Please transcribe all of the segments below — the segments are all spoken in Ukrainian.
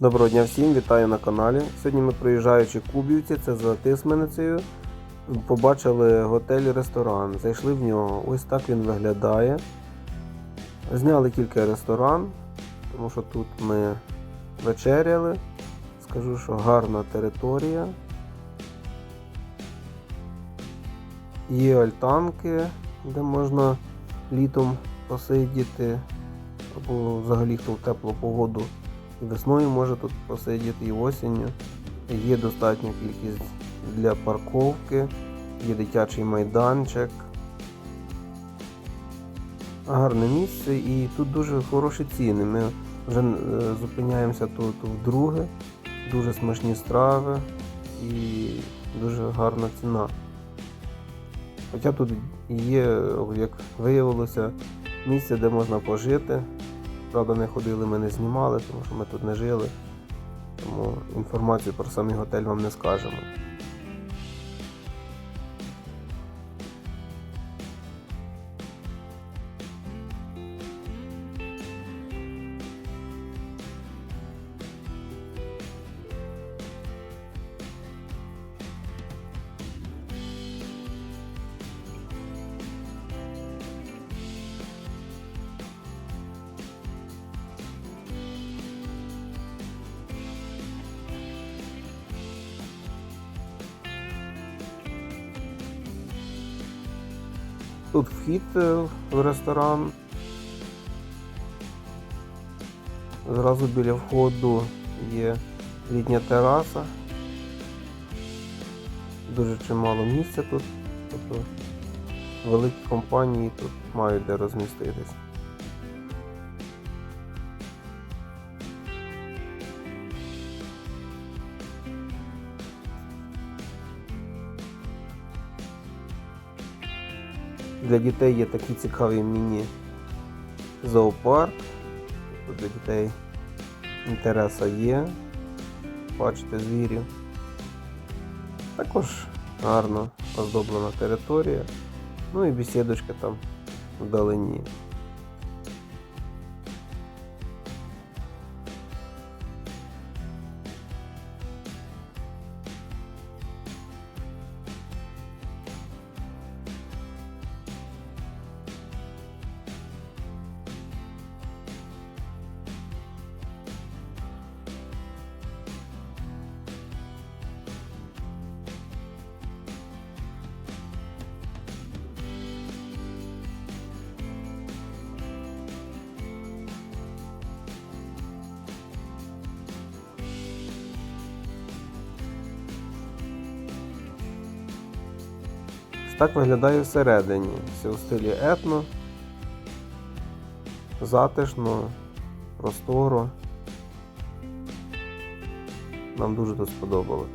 Доброго дня всім, вітаю на каналі. Сьогодні ми приїжджаючи Кубівці, це за Тисменицею. Побачили готель-ресторан. Зайшли в нього. Ось так він виглядає. Зняли кілька ресторан, тому що тут ми вечеряли. Скажу, що гарна територія. Є альтанки, де можна літом посидіти, або взагалі хто в теплу погоду весною може тут посидіти і осінню. Є достатня кількість для парковки, є дитячий майданчик. Гарне місце і тут дуже хороші ціни. Ми вже е, зупиняємося тут вдруге. Дуже смачні страви і дуже гарна ціна. Хоча тут є, як виявилося, місце, де можна пожити. Правда, не ходили, ми не знімали, тому що ми тут не жили. Тому інформацію про самий готель вам не скажемо. Тут вхід е, в ресторан. Зразу біля входу є літня тераса. Дуже чимало місця тут. Тобто великі компанії тут мають де розміститись. Для дітей є такі цікаві міні-зоопарк. Для дітей інтереса є. Бачите звірів. Також гарно оздоблена територія. Ну і бесідочка там вдалині. Так виглядає всередині. Все у стилі етно, затишно, просторо. Нам дуже тут сподобалось.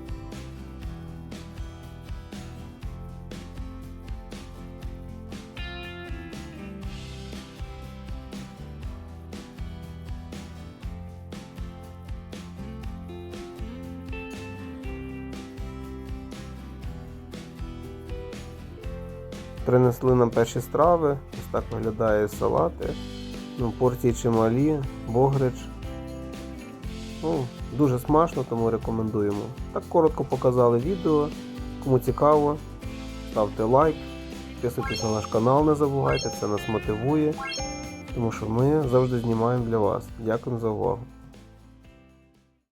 Принесли нам перші страви, ось так виглядає салати. Ну, порції чималі, богрич. Ну, дуже смачно, тому рекомендуємо. Так коротко показали відео. Кому цікаво, ставте лайк, підписуйтесь на наш канал, не забувайте, це нас мотивує, тому що ми завжди знімаємо для вас. Дякую за увагу.